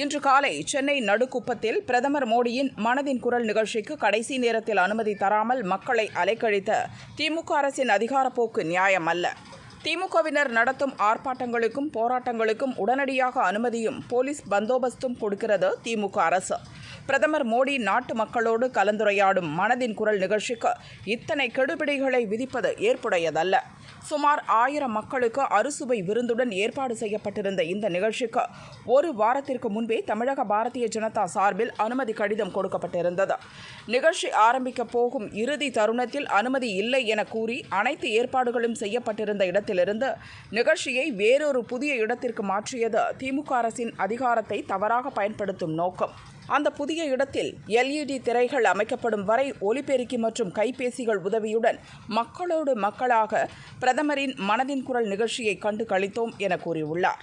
இன்று காலை சென்னை நடுக்குப்பத்தில் பிரதமர் மோடியின் மனதின் குரல் நிகழ்ச்சிக்கு கடைசி நேரத்தில் அனுமதி தராமல் மக்களை அலைக்கழித்த திமுக அரசின் அதிகாரப்போக்கு நியாயமல்ல திமுகவினர் நடத்தும் ஆர்ப்பாட்டங்களுக்கும் போராட்டங்களுக்கும் உடனடியாக அனுமதியும் போலீஸ் பந்தோபஸ்தும் கொடுக்கிறது திமுக அரசு. பிரதமர் மோடி நாட்டு மக்களோடு கலந்துரையாடும் மனதின் குரல் நிகழ்ச்சிக்கு இத்தனை கெடுபிடிகளை விதிப்பது ஏற்புடையதல்ல. சுமார் ஆயிரம் மக்களுக்கு அறுசுவை விருந்துடன் ஏற்பாடு செய்யப்பட்டிருந்த இந்த நிகழ்ச்சிக்கு ஒரு வாரத்திற்கு முன்பே தமிழக பாரதிய ஜனதா சார்பில் அனுமதி கடிதம் கொடுக்கப்பட்டிருந்தது. நிகழ்ச்சி ஆரம்பிக்க போகும் இறுதி தருணத்தில் அனுமதி இல்லை என கூறி அனைத்து ஏற்பாடுகளும் செய்யப்பட்டிருந்த இடத்திலிருந்து நிகழ்ச்சியை வேறொரு புதிய இடத்திற்கு மாற்றியது திமுக அரசின் அதிகாரத்தை தவறாக பயன்படுத்தும் நோக்கம். அந்த புதிய இடத்தில் எல்இடி திரைகள் அமைக்கப்படும் வரை ஒலிபெருக்கி மற்றும் கைபேசிகள் உதவியுடன் மக்களோடு மக்களாக பிரதமரின் மனதின் குரல் நிகழ்ச்சியை கண்டு கழித்தோம் என கூறியுள்ளார்.